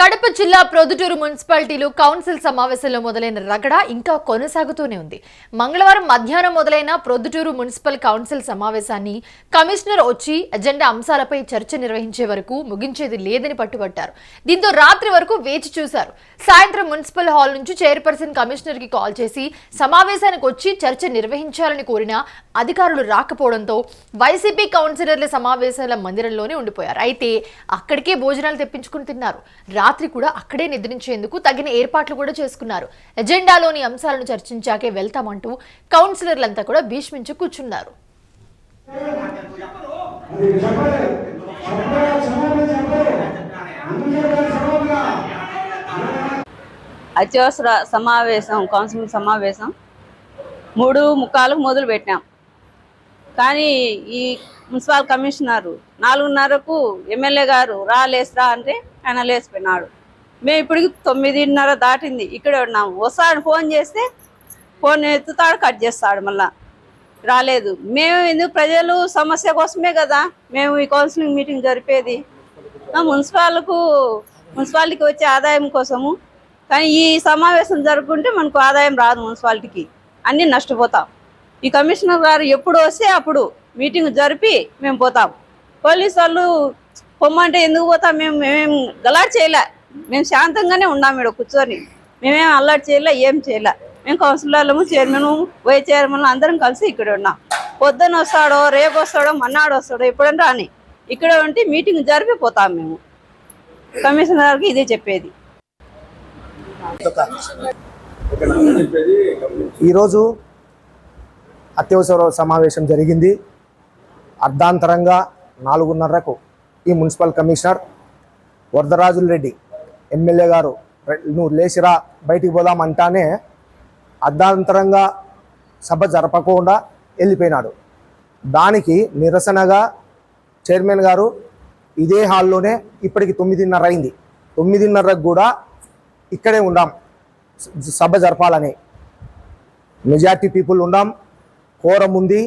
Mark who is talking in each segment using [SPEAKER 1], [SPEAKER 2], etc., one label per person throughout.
[SPEAKER 1] കടുപ്പ జిల్లా ప్రొద్దుటూరు మున్సిపాలిటీలు కౌన్సిల్ సమావేశంలో మొదలైన రగడ ఇంకా కొనసాగుతూనే ఉంది. మంగళవారం మధ్యాహ్నం మొదలైన ప్రొద్దుటూరు మున్సిపల్ కౌన్సిల్ సమావేశాన్ని కమిషనర్ వచ్చి ఎజెండా అంశాలపై చర్చ నిర్వహించే వరకు ముగించేది లేదని పట్టుబట్టారు. దీంతో రాత్రి వరకు వేచి చూశారు. సాయంత్రం మున్సిపల్ హాల్ నుంచి చైర్పర్సన్ కమిషనర్కి కాల్ చేసి సమావేశానికి వచ్చి చర్చ నిర్వహించాలని కోరిన అధికారులు రాకపోవడంతో వైసీపీ కౌన్సిలర్ల సమావేశాల మందిరంలోనే ఉండిపోయారు. అయితే అక్కడికే భోజనాలు తెప్పించుకుని తిన్నారు. రాత్రి కూడా అక్కడే నిద్రించేందుకు తగిన ఏర్పాట్లు కూడా చేసుకున్నారు. ఎజెండాలోని అంశాలను చర్చించాకే వెళ్తామంటూ కౌన్సిలర్లంతా కూడా భీష్మించి కూర్చున్నారు.
[SPEAKER 2] అత్యవసర సమావేశం కౌన్సిల్ సమావేశం మూడు ముక్కాలకు మొదలు పెట్టాం. కానీ ఈ మున్సిపల్ కమిషనరు నాలుగున్నరకు ఎమ్మెల్యే గారు రా లేసిరా అంటే ఆయన లేచిపోయినాడు. మేము ఇప్పటికి తొమ్మిదిన్నర దాటింది. ఇక్కడే ఉన్నాము వస్తాడు ఫోన్ చేస్తే ఫోన్ ఎత్తుతాడు కట్ చేస్తాడు మళ్ళా. రాలేదు. మేము ఎందుకు ప్రజలు సమస్య కోసమే కదా? మేము ఈ కౌన్సిలింగ్ మీటింగ్ జరిపేది. మున్సిపాలకు మున్సిపాలిటీకి వచ్చే ఆదాయం కోసము. కానీ ఈ సమావేశం జరుపుకుంటే మనకు ఆదాయం రాదు మున్సిపాలిటీకి. అన్నీ నష్టపోతాం. ఈ కమిషనర్ గారు ఎప్పుడు వస్తే అప్పుడు మీటింగ్ జరిపి మేము పోతాం. పోలీసు వాళ్ళు పొమ్మంటే ఎందుకు పోతాం? మేము మేమేం గలాట్ చేయలే. మేము శాంతంగానే ఉన్నాం ఇక్కడ కూర్చొని. మేమేం అల్లరి చేయలే ఏం చేయలే. మేము కౌన్సిలర్లము చైర్మన్ వైస్ చైర్మన్ అందరం కలిసి ఇక్కడ ఉన్నాం. పొద్దున్న వస్తాడో రేపు వస్తాడో మన్నాడు వస్తాడో ఎప్పుడైనా రాని. ఇక్కడ ఉంటే మీటింగ్ జరిపిపోతాం మేము. కమిషనర్ ఇదే చెప్పేది.
[SPEAKER 3] ఈరోజు అత్యవసర సమావేశం జరిగింది. అర్ధాంతరంగా నాలుగున్నరకు ఈ municipal commissioner Varadarajula Reddy MLA గారు నువ్వు లేచిరా బయటికి పోదాం అంటానే అర్ధాంతరంగా సభ జరపకుండా వెళ్ళిపోయినాడు. దానికి నిరసనగా చైర్మన్ గారు ఇదే హాల్లోనే ఇప్పటికి తొమ్మిదిన్నర అయింది. తొమ్మిదిన్నరకు కూడా ఇక్కడే ఉండాం సభ జరపాలని. మెజార్టీ పీపుల్ ఉండాం కోరం ఉంది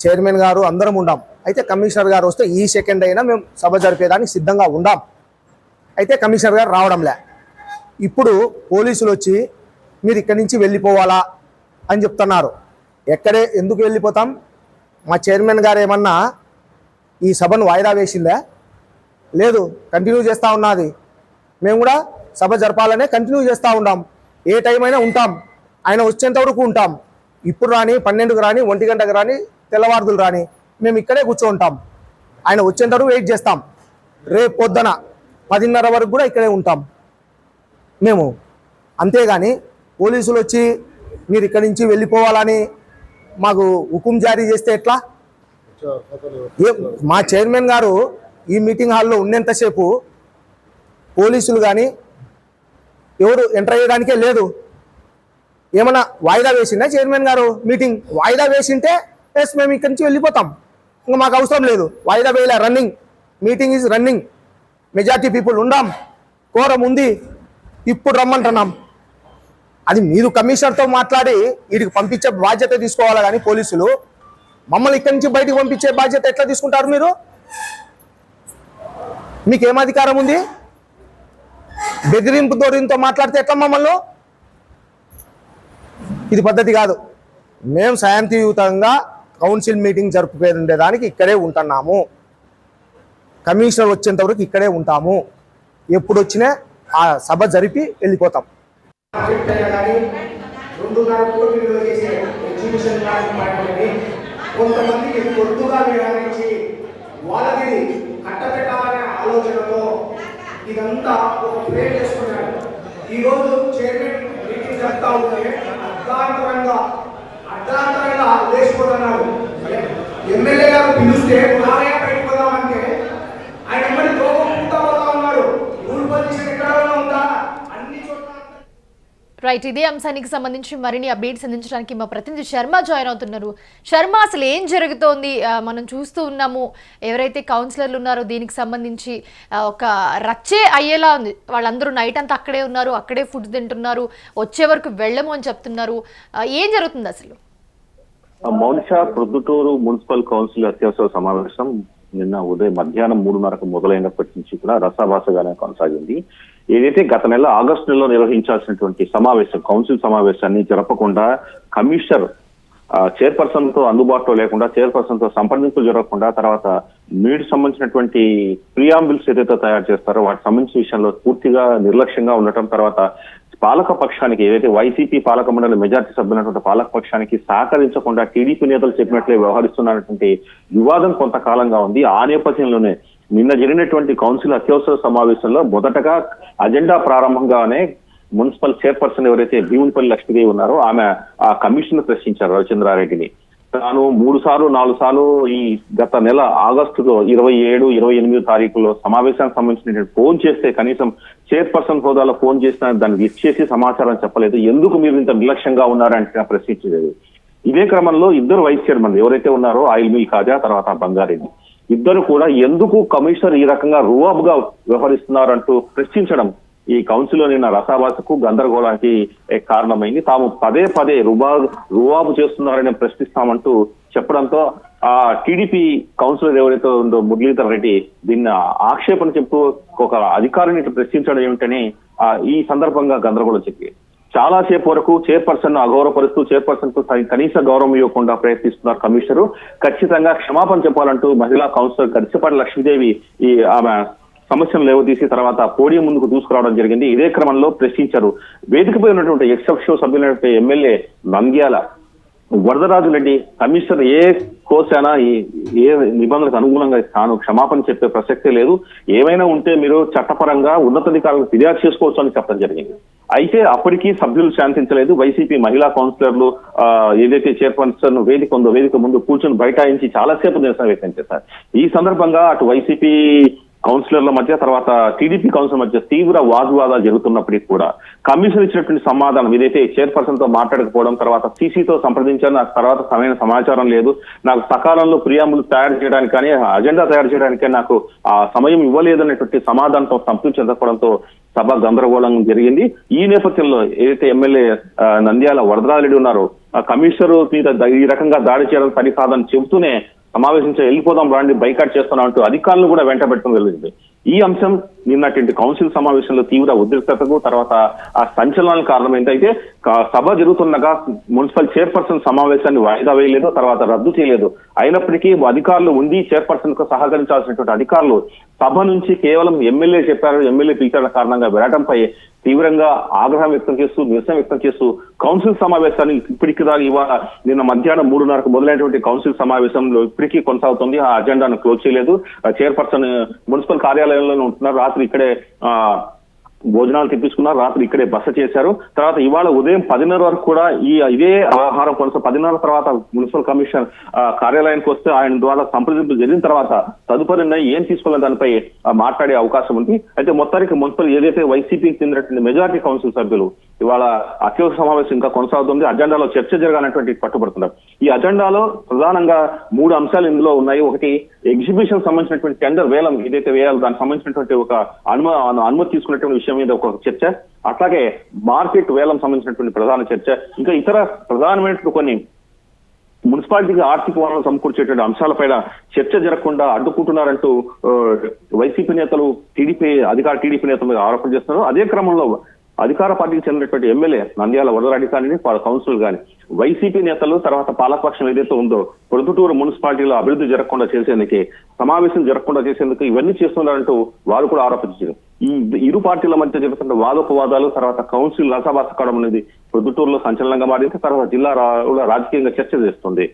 [SPEAKER 3] చైర్మన్ గారు అందరం ఉండాం. అయితే కమిషనర్ గారు వస్తే ఈ సెకండ్ అయినా మేము సభ జరిపేదానికి సిద్ధంగా ఉండాం. అయితే కమిషనర్ గారు రావడంలే. ఇప్పుడు పోలీసులు వచ్చి మీరు ఇక్కడి నుంచి వెళ్ళిపోవాలా? అని చెప్తున్నారు. ఎక్కడే ఎందుకు వెళ్ళిపోతాం? మా చైర్మన్ గారు ఏమన్నా ఈ సభను వాయిదా వేసిందా? లేదు కంటిన్యూ చేస్తూ ఉన్నది మేము కూడా సభ జరపాలనే కంటిన్యూ చేస్తూ ఉంటాం ఏ టైం అయినా ఉంటాం. ఆయన వచ్చేంత వరకు ఉంటాం. ఇప్పుడు రాని పన్నెండుకు రాని ఒంటి గంటకు రాని తెల్లవారుదులు రాని మేము ఇక్కడే కూర్చోంటాం ఆయన వచ్చేంత వరకు వెయిట్ చేస్తాం. రేపు పొద్దున పదిన్నర వరకు కూడా ఇక్కడే ఉంటాం. మేము. అంతేగాని పోలీసులు వచ్చి మీరు ఇక్కడి నుంచి వెళ్ళిపోవాలని మాకు హుకుం జారీ చేస్తే ఎట్లా? మా చైర్మన్ గారు ఈ మీటింగ్ హాల్లో ఉన్నంతసేపు పోలీసులు కానీ ఎవరు ఎంటర్ అయ్యడానికే లేదు. ఏమన్నా వాయిదా వేసిందా చైర్మన్ గారు మీటింగ్? వాయిదా వేసింటే ఎస్ మేము ఇక్కడి నుంచి వెళ్ళిపోతాం. ఇంకా మాకు అవసరం లేదు. వాయిదా వేయలే running meeting is running majority people ఉండాం quorum ఉంది ఇప్పుడు రమ్మంటున్నాం. అది మీరు కమిషనర్తో మాట్లాడి వీడికి పంపించే బాధ్యత తీసుకోవాలి కానీ పోలీసులు? మమ్మల్ని ఇక్కడి నుంచి బయటకు పంపించే బాధ్యత ఎట్లా తీసుకుంటారు మీరు? మీకు ఏం అధికారం ఉంది? బెదిరింపు దోరింతో మాట్లాడితే ఎట్లా మమ్మల్ని? ఇది పద్ధతి కాదు. మేము శాంతియుతంగా కౌన్సిల్ మీటింగ్ జరుపుకునేదానికి ఇక్కడే ఉంటున్నాము. కమిషనర్ వచ్చేంత వరకు ఇక్కడే ఉంటాము. ఎప్పుడు వచ్చినా ఆ సభ జరిపి వెళ్ళిపోతాం.
[SPEAKER 4] కొంతమందికి వివరించి వాళ్ళకి కట్టబెట్టాలనే ఆలోచనతో ఇదంతా ఒక చైర్మన్ మీటింగ్ జరుగుతా ఉంటే అర్ధాంతరంగా అర్ధాంతరంగా లేచిపోతున్నాడు ఎమ్మెల్యే గారు పిలిస్తే నారాయణ పెట్టుకోదామంటే ఆయన ఎమ్మడి లోపం పూర్తా పోతా ఉన్నారు రూల్ పొజిషన్ ఎక్కడ ఉందా అన్ని చోట్ల
[SPEAKER 1] రైట్ ఇదే అంశానికి సంబంధించి మరిన్ని అప్డేట్స్ అందించడానికి మా ప్రతినిధి శర్మ జాయిన్ అవుతున్నారు. శర్మ అసలు ఏం జరుగుతోంది? మనం చూస్తూ ఉన్నాము. ఎవరైతే కౌన్సిలర్లు ఉన్నారో దీనికి సంబంధించి ఒక రచ్చే అయ్యేలా ఉంది. వాళ్ళందరూ నైట్ అంతా అక్కడే ఉన్నారు అక్కడే ఫుడ్ తింటున్నారు వచ్చే వరకు వెళ్ళము అని చెప్తున్నారు. ఏం జరుగుతుంది అసలు?
[SPEAKER 5] మౌనిష ప్రొద్దుటూరు మున్సిపల్ కౌన్సిల్ అత్యవసర సమావేశం నిన్న ఉదయం మధ్యాహ్నం మూడున్నరకు మొదలైనప్పటి నుంచి కూడా రసాభాసగానే కొనసాగింది. ఏదైతే గత నెల ఆగస్టు నెలలో నిర్వహించాల్సినటువంటి సమావేశం కౌన్సిల్ సమావేశాన్ని జరపకుండా కమిషనర్ ఆ, చైర్పర్సన్తో అందుబాటులో లేకుండా చైర్పర్సన్తో సంప్రదింపులు జరగకుండా తర్వాత నీటి సంబంధించినటువంటి ప్రియాంబుల్స్ ఏదైతే తయారు చేస్తారో వాటికి సంబంధించిన విషయంలో పూర్తిగా నిర్లక్ష్యంగా ఉండటం తర్వాత పాలక పక్షానికి ఏదైతే వైసీపీ పాలక మండలి మెజార్టీ సభ్యులైనటువంటి పాలక పక్షానికి సహకరించకుండా టీడీపీ నేతలు చెప్పినట్లే వ్యవహరిస్తున్నటువంటి వివాదం కొంతకాలంగా ఉంది. ఆ నేపథ్యంలోనే నిన్న జరిగినటువంటి కౌన్సిల్ అత్యవసర సమావేశంలో మొదటగా అజెండా ప్రారంభంగానే మున్సిపల్ చైర్పర్సన్ ఎవరైతే భీమునిపల్లి లక్ష్మీదేవి ఉన్నారో ఆమె ఆ కమిషన్ ప్రశ్నించారు రవిచంద్రారెడ్డిని. తాను మూడు సార్లు నాలుగు సార్లు ఈ గత నెల ఆగస్టులో ఇరవై ఏడు ఇరవై ఎనిమిది తారీఖులో సమావేశానికి సంబంధించిన ఫోన్ చేస్తే కనీసం చైర్పర్సన్ హోదాలో ఫోన్ చేసిన దాన్ని లిఫ్ట్ చేసి సమాచారం చెప్పలేదు. ఎందుకు మీరు ఇంత నిర్లక్ష్యంగా ఉన్నారంటే ప్రశ్నించలేదు ఇదే క్రమంలో ఇద్దరు వైస్ చైర్మన్ ఎవరైతే ఉన్నారో ఆయిల్ మిల్ కాజా తర్వాత బంగారెడ్డి. ఇద్దరు కూడా ఎందుకు కమిషనర్ ఈ రకంగా రువాబుగా వ్యవహరిస్తున్నారంటూ ప్రశ్నించడం ఈ కౌన్సిల్లో నిన్న రసాభాసకు గందరగోళానికి కారణమైంది. తాము పదే పదే రుబా రువాబు చేస్తున్నారని ప్రశ్నిస్తామంటూ చెప్పడంతో ఆ టీడీపీ కౌన్సిలర్ ఎవరైతే ఉందో మురళీధర్ రెడ్డి దీన్ని ఆక్షేపణ చెప్తూ ఒక అధికారిని ప్రశ్నించడం ఏమిటని ఆ, ఈ సందర్భంగా గందరగోళం చెప్పింది చాలా సేపు వరకు చైర్పర్సన్ అగౌరవపరుస్తూ చైర్పర్సన్కు కనీస గౌరవం ఇవ్వకుండా ప్రయత్నిస్తున్నారు కమిషనర్. ఖచ్చితంగా క్షమాపణ చెప్పాలంటూ మహిళా కౌన్సిలర్ గరిచపాటి లక్ష్మీదేవి ఈ ఆమె సమస్యను లేవదీసి తర్వాత పోడియం ముందుకు దూసుకురావడం జరిగింది. ఇదే క్రమంలో ప్రశ్నించారు. వేదికపై ఉన్నటువంటి ఎక్సెప్షో సభ్యులైనటువంటి ఎమ్మెల్యే నంద్యాల వరదరాజు రెడ్డి కమిషనర్ ఏ కోసైనా ఈ- ఏ నిబంధనలకు అనుగుణంగా తాను క్షమాపణ చెప్పే ప్రసక్తే లేదు. ఏమైనా ఉంటే మీరు చట్టపరంగా ఉన్నతాధికారులకు ఫిర్యాదు చేసుకోవచ్చు అని చెప్పడం జరిగింది. అయితే అప్పటికీ సభ్యులు శాంతించలేదు. వైసీపీ మహిళా కౌన్సిలర్లు ఏదైతే చైర్పర్సన్ వేదిక ఉందో వేదిక ముందు కూర్చొని బైఠాయించి చాలాసేపు నిరసన వ్యక్తం చేశారు. ఈ సందర్భంగా అటు వైసీపీ కౌన్సిలర్ల మధ్య తర్వాత టీడీపీ కౌన్సిలర్ మధ్య తీవ్ర వాగ్వాదాలు జరుగుతున్నప్పటికీ కూడా కమిషన్ ఇచ్చినటువంటి సమాధానం ఏదైతే చైర్పర్సన్తో మాట్లాడకపోవడం తర్వాత సీసీతో సంప్రదించాను నాకు తర్వాత సరైన సమాచారం లేదు. నాకు సకాలంలో ప్రియాములు తయారు చేయడానికి కానీ అజెండా తయారు చేయడానికి నాకు ఆ సమయం ఇవ్వలేదనేటువంటి సమాధానంతో సంతృప్తి చెందకపోవడంతో సభ గందరగోళం జరిగింది. ఈ నేపథ్యంలో ఏదైతే ఎమ్మెల్యే నంద్యాల వరదరారెడ్డి ఉన్నారో ఆ కమిషనర్ మీద ఈ రకంగా దాడి చేయడం సరికాదని చెబుతూనే సమావేశించి వెళ్ళిపోదాం రాండి బైకాట్ చేస్తున్నాం అంటూ అధికారులను కూడా వెంట పెట్టడం జరిగింది ఈ అంశం నిన్నటువంటి కౌన్సిల్ సమావేశంలో తీవ్ర ఉద్రిక్తతకు తర్వాత ఆ సంచలనానికి కారణమైంది అయితే సభ జరుగుతుండగా మున్సిపల్ చైర్పర్సన్ సమావేశాన్ని వాయిదా వేయలేదు తర్వాత రద్దు చేయలేదు. అయినప్పటికీ అధికారులు ఉండి చైర్పర్సన్కు సహకరించాల్సినటువంటి అధికారులు సభ నుంచి కేవలం ఎమ్మెల్యే చెప్పారు ఎమ్మెల్యే పిలిచిన కారణంగా విరాటంపై తీవ్రంగా ఆగ్రహం వ్యక్తం చేస్తూ నిరసన వ్యక్తం చేస్తూ కౌన్సిల్ సమావేశాన్ని ఇప్పటికి దాకా ఇవాళ నిన్న మధ్యాహ్నం మూడున్నరకు మొదలైనటువంటి కౌన్సిల్ సమావేశంలో ఇప్పటికీ కొనసాగుతుంది. ఆ అజెండాను క్లోజ్ చేయలేదు. చైర్పర్సన్ మున్సిపల్ కార్యాలయంలోనే ఉంటున్నారు. రాత్రి ఇక్కడే ఆ భోజనాలు తెప్పించుకున్నారు. రాత్రి ఇక్కడే బస చేశారు. తర్వాత ఇవాళ ఉదయం పదిన్నర వరకు కూడా ఈ ఇదే ఆహారం కొనసా పదిన్నర తర్వాత మున్సిపల్ కమిషన్ ఆ, కార్యాలయానికి వస్తే ఆయన ద్వారా సంప్రదింపు జరిగిన తర్వాత తదుపరి నిర్ణయం ఏం తీసుకోవాలని దానిపై మాట్లాడే అవకాశం ఉంది. అయితే మొత్తానికి మున్సిపల్ ఏదైతే వైసీపీకి చెందినటువంటి మెజారిటీ కౌన్సిల్ సభ్యులు ఇవాళ అత్యవసర సమావేశం ఇంకా కొనసాగుతుంది. అజెండాలో చర్చ జరగాలన్నటువంటి పట్టుబడుతున్నారు. ఈ అజెండాలో ప్రధానంగా మూడు అంశాలు ఇందులో ఉన్నాయి. ఒకటి ఎగ్జిబిషన్ సంబంధించినటువంటి టెండర్ వేలం ఏదైతే వేయాలో దానికి సంబంధించినటువంటి ఒక అనుమ అనుమతి తీసుకున్నటువంటి విషయం మీద ఒక చర్చ. అట్లాగే మార్కెట్ వేలం సంబంధించినటువంటి ప్రధాన చర్చ. ఇంకా ఇతర ప్రధానమైనటువంటి కొన్ని మున్సిపాలిటీకి ఆర్థిక వనరులు సమకూర్చేటువంటి అంశాలపైన చర్చ జరగకుండా అడ్డుకుంటున్నారంటూ వైసీపీ నేతలు టీడీపీ అధికార టీడీపీ నేతల మీద ఆరోపణ చేస్తున్నారు. అదే క్రమంలో అధికార పార్టీకి చెందినటువంటి ఎమ్మెల్యే నంద్యాల వరదరాడి కానీ కౌన్సిల్ కానీ వైసీపీ నేతలు తర్వాత పాలకపక్షం ఏదైతే ఉందో ప్రొద్దుటూరు మున్సిపాలిటీలో అభివృద్ధి జరగకుండా చేసేందుకు సమావేశం జరగకుండా చేసేందుకు ఇవన్నీ చేస్తున్నారంటూ వారు కూడా ఆరోపించారు. ఈ ఇరు పార్టీల మధ్య జరుగుతున్న వాదోపవాదాలు తర్వాత కౌన్సిల్ రసాభాస కావడం అనేది ప్రొద్దుటూరులో సంచలనంగా మారింది తర్వాత జిల్లా రాజకీయంగా చర్చ చేస్తుంది.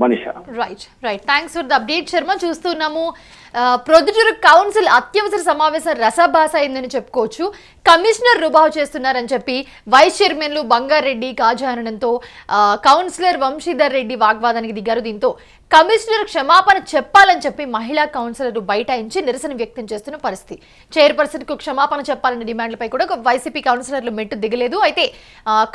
[SPEAKER 5] Manisha.
[SPEAKER 1] Right right thanks for the update Sharma చూస్తున్నాము. ప్రొద్దుటూరు కౌన్సిల్ అత్యవసర సమావేశం రసభాస అయిందని చెప్పుకోవచ్చు. కమిషనర్ రుబావు చేస్తున్నారని చెప్పి వైస్ చైర్మన్లు బంగారెడ్డి కాజానడంతో ఆ, కౌన్సిలర్ వంశీధర్ రెడ్డి వాగ్వాదానికి దిగారు. దీంతో కమిషనర్ క్షమాపణ చెప్పాలని చెప్పి మహిళా కౌన్సిలర్ బైఠాయించి నిరసన వ్యక్తం చేస్తున్న పరిస్థితి. చైర్పర్సన్కు క్షమాపణ చెప్పాలనే డిమాండ్లపై కూడా వైసీపీ కౌన్సిలర్లు మెట్టు దిగలేదు. అయితే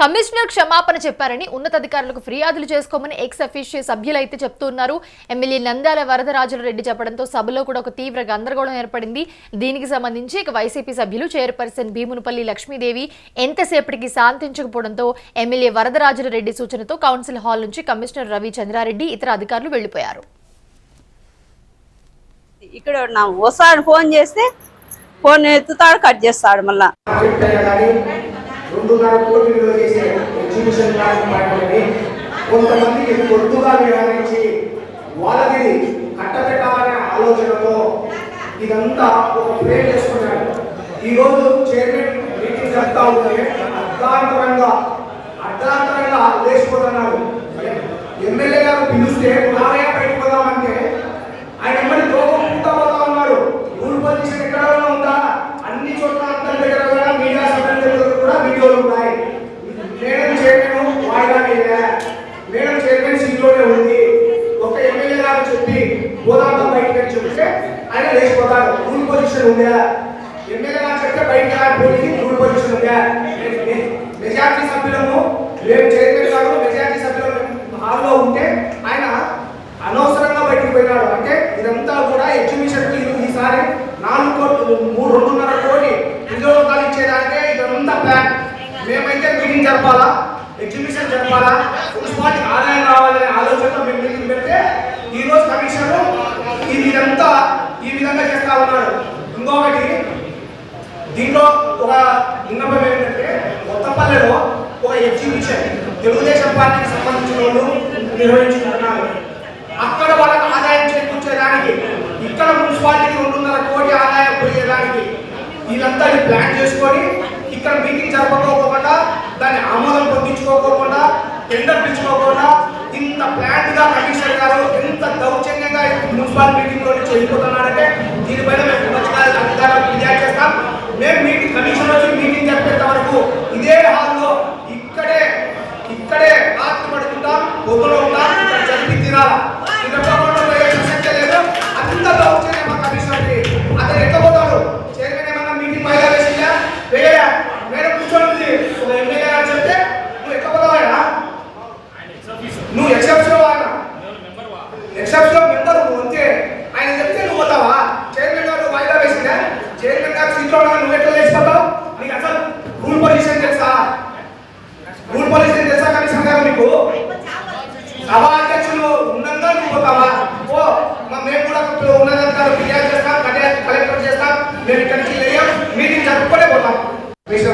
[SPEAKER 1] కమిషనర్ క్షమాపణ చెప్పారని ఉన్నతాధికారులకు ఫిర్యాదులు చేసుకోమని ఎక్స్ అఫీషియో సభ్యులు అయితే చెప్తున్నారు. ఎమ్మెల్యే నందాల వరదరాజుల రెడ్డి చెప్పడంతో సభలో కూడా ఒక తీవ్ర గందరగోళం ఏర్పడింది. దీనికి సంబంధించి ఇక వైసీపీ సభ్యులు చైర్పర్సన్ భీమునిపల్లి లక్ష్మీదేవి ఎంతసేపటికి శాంతించకపోవడంతో ఎమ్మెల్యే వరదరాజుల రెడ్డి సూచనతో కౌన్సిల్ హాల్ నుంచి కమిషనర్ రవి చంద్రారెడ్డి ఇతర అధికారులు వెళ్ళిపోయారు
[SPEAKER 2] ఇక్కడ ఉన్నాం వస్తాడు ఫోన్ చేస్తే ఫోన్ ఎత్తుతాడు కట్ చేస్తాడు మళ్ళా.
[SPEAKER 3] కొంతమందికి కట్టబెట్టాలనే ఆలోచనతో ఇదంతా ఒక ఈరోజు చైర్మన్ మీటింగ్ జరుగుతూ ఉంటే ఎమ్మెల్యే గారు పిలిస్తే నారాయణ బయటకు ఆయన ఎమ్మెల్యే లోపం పుట్టా పోతా ఉన్నారు. రూల్ పొజిషన్ ఎక్కడ ఉందా? అన్ని చోట్ల అందరి దగ్గర కూడా మీడియా సభ్యుల దగ్గర కూడా వీడియోలు ఉన్నాయి. మేడం చైర్మన్ వాయిదా వేయలే. మేడం చైర్మన్ సీట్లోనే ఉంది. ఒక ఎమ్మెల్యే గారు చెప్పి గోదాంతో బయటకు చెప్తే ఆయన లేచిపోతారు రూల్ పొజిషన్ ఉందా ఎమ్మెల్యే గారు చెప్తే బయటకు రాకపోయి రూల్ పొజిషన్ ఉందా మెజార్టీ సభ్యులము మేము చైర్మన్ గారు మెజార్టీ సభ్యులు హాల్లో ఉంటే ఆయన అనవసరంగా బయటకు పోయినాడు. అంటే ఇదంతా కూడా ఎగ్జిబిషన్ ఈసారి నాలుగు కోట్లు మూడు రెండున్నర కోటి ఉద్యోగాలు ఇచ్చేదానికే ఇదంతా ప్లాన్ మేమైతే మీటింగ్ జరపాలా? ఎగ్జిబిషన్ జరపాలా? మున్సిపాలిటీ ఆదాయం రావాలనే ఆలోచనతో మేము మీటింగ్ పెడితే ఈ రోజు కమిషన్ ఇది ఇదంతా ఈ విధంగా చేస్తా ఉన్నాడు. ఇంకొకటి దీంట్లో ఒక విన్నపం ఏంటంటే కొత్తపల్లెలో ఒక ఎగ్జిబిషన్ తెలుగుదేశం పార్టీకి సంబంధించిన వాళ్ళు నిర్వహించుకుంటున్నారు అక్కడ వాళ్ళకి ఆదాయం చేకూర్చేదానికి ఇక్కడ మున్సిపాలిటీకి రెండున్నర కోటి ఆదాయం పోయేదానికి వీళ్ళంతా ప్లాన్ చేసుకొని ఇక్కడ మీటింగ్ జరపకోకుండా దాన్ని ఆమోదం పొందించుకోకుండా టెండర్ పిలుచుకోకుండా ఇంత ప్లాన్గా కమిషనర్ గారు ఎంత దౌర్జన్యంగా మున్సిపాల్ మీటింగ్లో నుంచి దీనిపైన మేము అధికారులు ఫిర్యాదు చేస్తాం. మేము మీటింగ్ Exceptional